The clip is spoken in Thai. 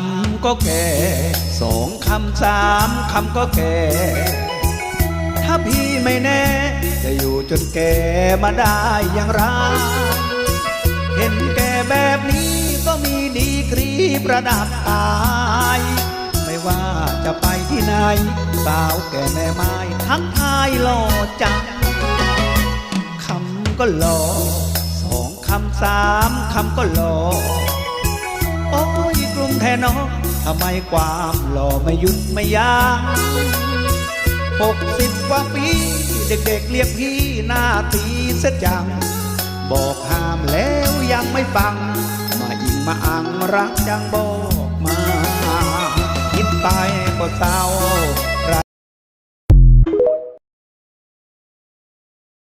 ำก็แก่สองคำสามคำก็แก่ ถ้าพี่ไม่แน่ จะอยู่จนแก่มาได้อย่างไรเห็นแก่แบบนี้ก็มีดีกรีประดับตายไม่ว่าจะไปที่ไหนสาวแก่แม่ไม้ทักทายหล่อจังคำก็หล่อสองคำสามคำก็หล่อ แทนอทำไมความหล่อไม่หยุดไม่ยั้งหกสิบกว่าปี เด็กๆเรียกพี่หน้าตีเสียจัง บอกห้ามแล้วยังไม่ฟัง มาอิงมาอังรักจังบอกมา คิดไปก็เศร้า